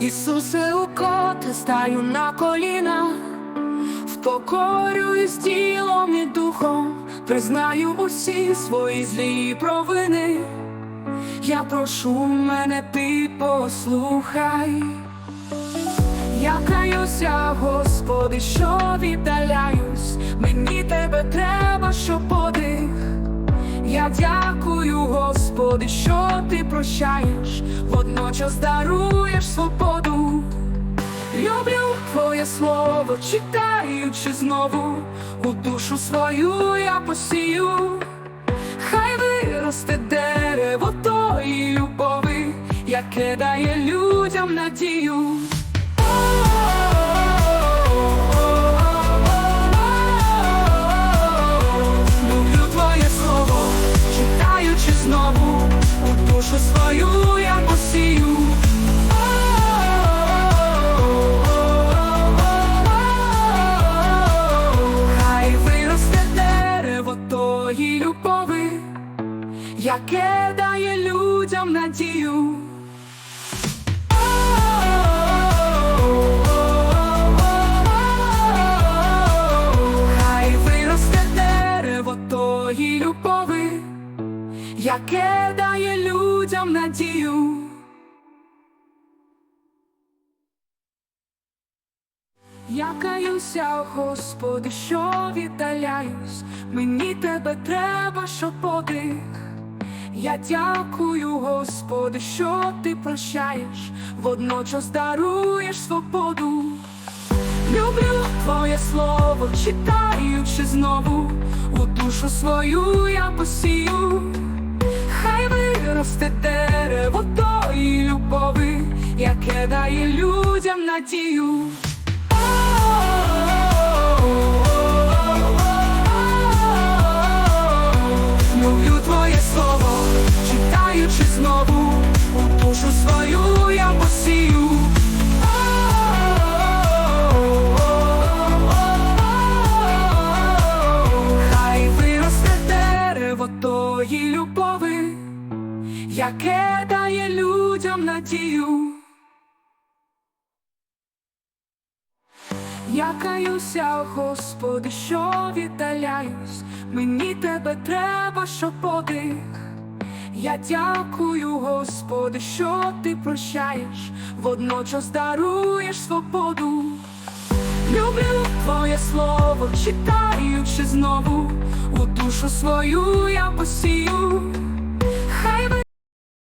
Ісусе, укоте стаю на коліна, впокорююсь тілом і духом, признаю усі свої злі провини. Я прошу мене, ти послухай. Я каюся, Господи, що віддаляюсь, мені тебе треба, що подих. Я дякую, Господи, що ти прощаєш, водночас даруєш свободу. Люблю твоє слово, читаючи знову, у душу свою я посію. Хай виросте дерево тої любові, яке дає людям надію. Люблю твоє слово, читаючи знову, у душу свою я тої любові, яке дає людям надію. Хай виросте дерево тої любові, яке дає людям надію. Я каюся, Господи, що віддаляюсь, мені тебе треба, що подих. Я дякую, Господи, що ти прощаєш, водночас даруєш свободу. Люблю твоє слово, читаючи знову, у душу свою я посію. Хай виросте дерево тої любові, яке дає людям надію. Люблю твоє слово, читаючи знову, душу свою я. Хай виросте дерево тої любові, яке дає людям надію. Я Господи, що віддаляюсь, мені тебе треба, що подих. Я дякую, Господи, що ти прощаєш, водночас даруєш свободу. Люблю твоє слово, читаючи знову, у душу свою я посію.